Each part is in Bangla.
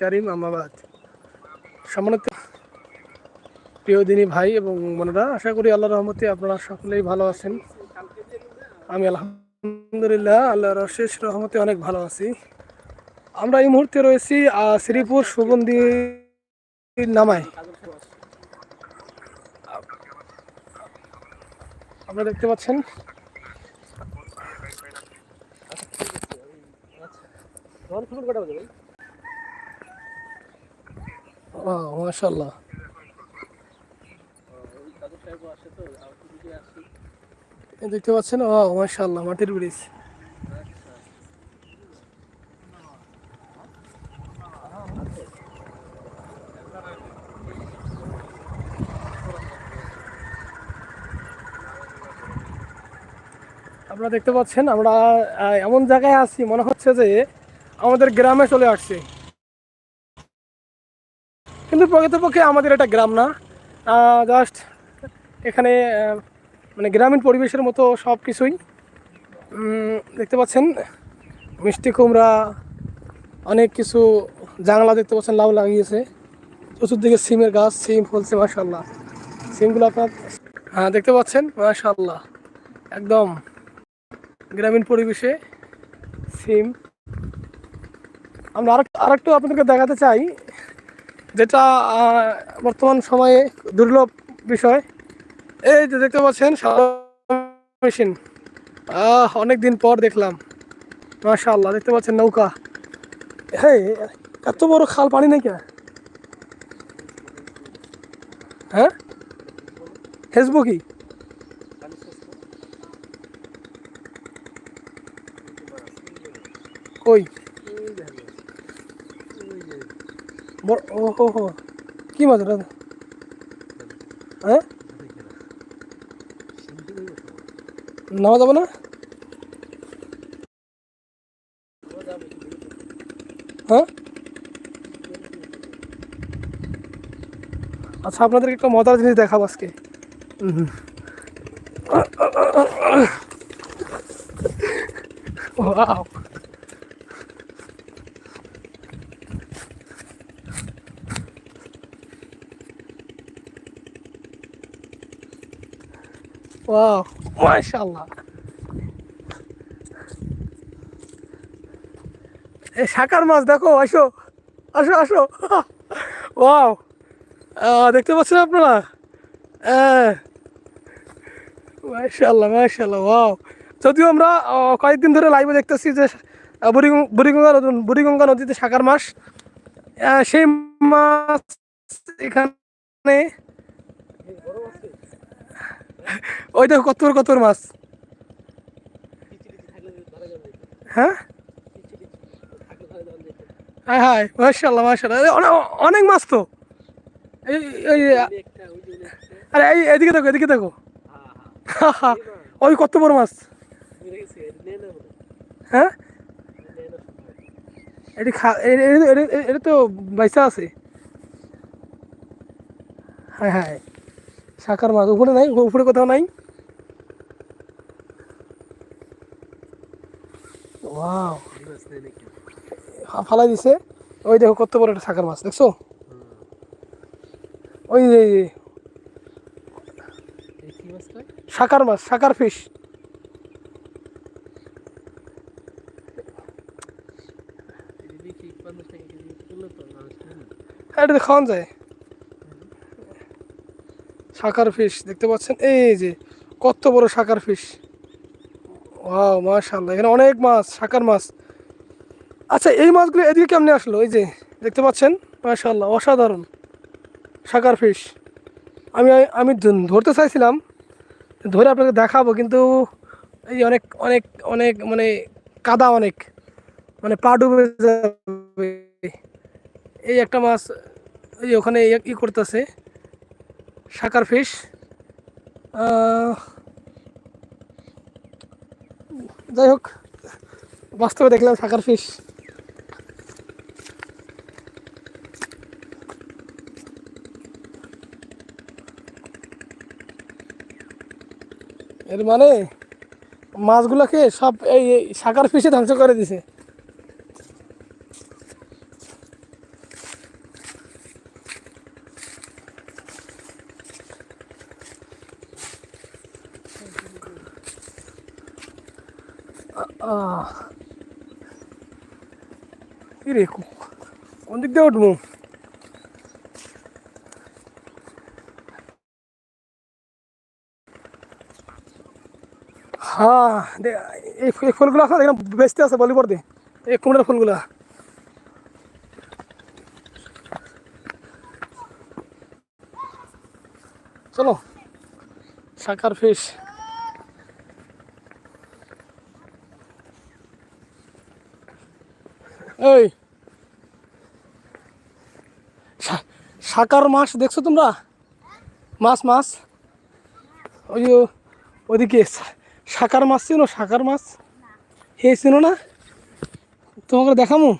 কারিম আমাবাদ। সম্মানিত প্রিয় দিনী ভাই এবং বোনেরা, আশা করি আল্লাহ রহমতে আপনারা সকলেই ভালো আছেন। আমি আলহামদুলিল্লাহ, আল্লাহর অশেষ রহমতে অনেক ভালো আছি। আমরা এই মুহূর্তে রয়েছি শ্রীপুর সুগন্ধি নামায়। আপনারা দেখতে পাচ্ছেন? মাশাল্লাহ দেখতে পাচ্ছেন? ও মাশাল্লাহ মাটির ব্রিজ। আপনারা দেখতে পাচ্ছেন, আমরা এমন জায়গায় আছি, মনে হচ্ছে যে আমাদের গ্রামে চলে আসছি। কিন্তু প্রকৃতপক্ষে আমাদের এটা গ্রাম না। জাস্ট এখানে মানে গ্রামীণ পরিবেশের মতো সব কিছুই। দেখতে পাচ্ছেন, মিষ্টি কুমড়া, অনেক কিছু জাংলা দেখতে পাচ্ছেন, লাউ লাগিয়েছে। চতুর্দিকে সিমের গাছ, সিম ফলছে মাসাল্লাহ সিমগুলো আপনার হ্যাঁ দেখতে পাচ্ছেন মাসাল্লাহ একদম গ্রামীণ পরিবেশে সিম। আমরা আর আরেকটু আপনাদেরকে দেখাতে চাই যেটা বর্তমান সময়ে দুর্লভ বিষয়। এই যে দেখতে পাচ্ছেন মেশিন অনেক দিন পর দেখলাম। মাশাল্লাহ দেখতে পাচ্ছেন নৌকা। হ্যাঁ এত বড় খাল পানি নাকি হ্যাঁ? হেসবো কি কই বড়- ও, হো হো। কি মাছ হ্যাঁ? নেওয়া যাবে না? হ্যাঁ? আচ্ছা আপনাদেরকে একটা মজার জিনিস দেখাবো আজকে। Wow. ওয়াও মাশাআল্লাহ এই শাকার মাছ দেখো, আসো আসো আসো। ওয়াও দেখতে পাচ্ছেন আপনারা? হ্যাঁ। মাশাআল্লাহ মাশাআল্লাহ ওয়াও যদিও আমরা কয়েকদিন ধরে লাইভে দেখতেছি যে বুড়িগঙ্গা বুড়িগঙ্গা নদ- বুড়িগঙ্গা নদীতে শাকার মাছ। সেই মাছ এখানে ওই দেখো কত বড় কত মাছ হ্যাঁ হ্যাঁ হ্যাঁ মার্শাল্লাহ মার্শাল্লাহ অনেক মাছ তো এই আরে এই এদিকে দেখো এদিকে দেখো ওই কত বড় মাছ হ্যাঁ এটি খা এটা তো বাইসা আছে হ্যাঁ হ্যাঁ শাকার মাছ, উপরে নাই উপরে কোথাও নাই। ফালাই দিছে। ওই দেখো কত বড় একটা শাকার মাছ, দেখছ? ওই যে শাকার মাছ শাকার ফিশ। খাওয়ান যায়। শাকার ফিশ দেখতে পাচ্ছেন? এই যে, কত বড় শাকার ফিশ ওয়াও মাশাআল্লাহ, এখানে অনেক মাছ, শাকার মাছ। আচ্ছা এই মাছগুলো এদিকে কেমনে আসলো? এই যে, দেখতে পাচ্ছেন? মাশাআল্লাহ, অসাধারণ শাকার ফিশ আমি আমি ধরতে চাইছিলাম, ধরে আপনাকে দেখাবো, কিন্তু এই অনেক অনেক অনেক মানে কাদা অনেক মানে পা ডুবে যাবে। এই একটা মাছ, এই ওখানে ই করতেছে। শাকার ফিশ যাই হোক বাস্তবে দেখলাম শাকার ফিশ এর মানে মাছগুলোকে সব এই শাকার ফিশে ধ্বংস করে দিছে। রে কোন দিক দিয়ে উঠবো? হ্যাঁ এই ফুলগুলো আছে না, দেখলাম বেচতে আছে বলিপর দে এই কুমড়ার ফুলগুলা চলো শাকার ফিশ। এই। শাকার মাছ দেখছ তোমরা? মাছ মাছ। ওই যে ওদিকে শাকার মাছ ছিল শাকার মাছ? হে ছিল না? তোমাকে দেখামো?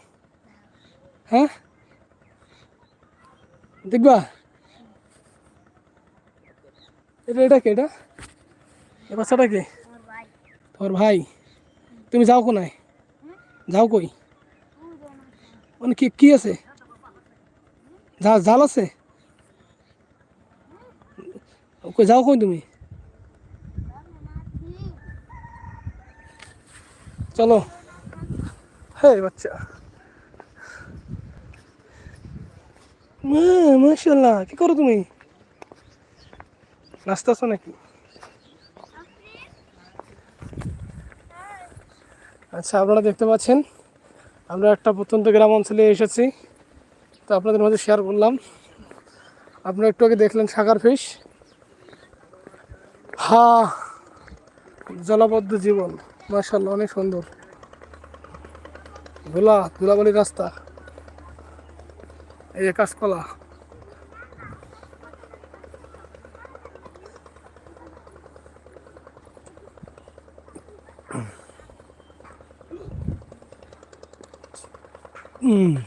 হ্যাঁ? দেখবা? এটা এটা কে এটা? এ বাচ্চাটা কে? তোমার ভাই। তুমি যাও কোনায়? যাও কই? মানে কি কি আছে? জাল আছে? যাও কই তুমি? চলো। হে বাচ্চা। মাশাল্লাহ কি করো তুমি? নাচতেছো নাকি? আচ্ছা আপনারা দেখতে পাচ্ছেন আমরা একটা প্রত্যন্ত গ্রাম অঞ্চলে এসেছি। তো আপনাদের মাঝে শেয়ার করলাম। আপনারা একটু আগে দেখলেন সাগার ফিস হা, জলাবদ্ধ জীবন। মার্শাল্লাহ অনেক সুন্দর। ধুলা ধুলাবালি রাস্তা। এই কাঁচকলা। 嗯。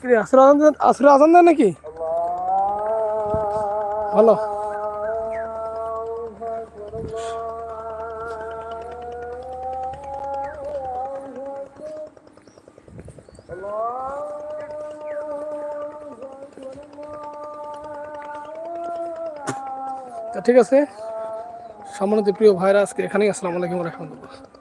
কি আসর আজান দেন নাকি? ভালো। ঠিক আছে। সম্মানিত প্রিয় ভাইরা, আজকে এখানেই আসসালামু আলাইকুম রহমতুল্লাহ।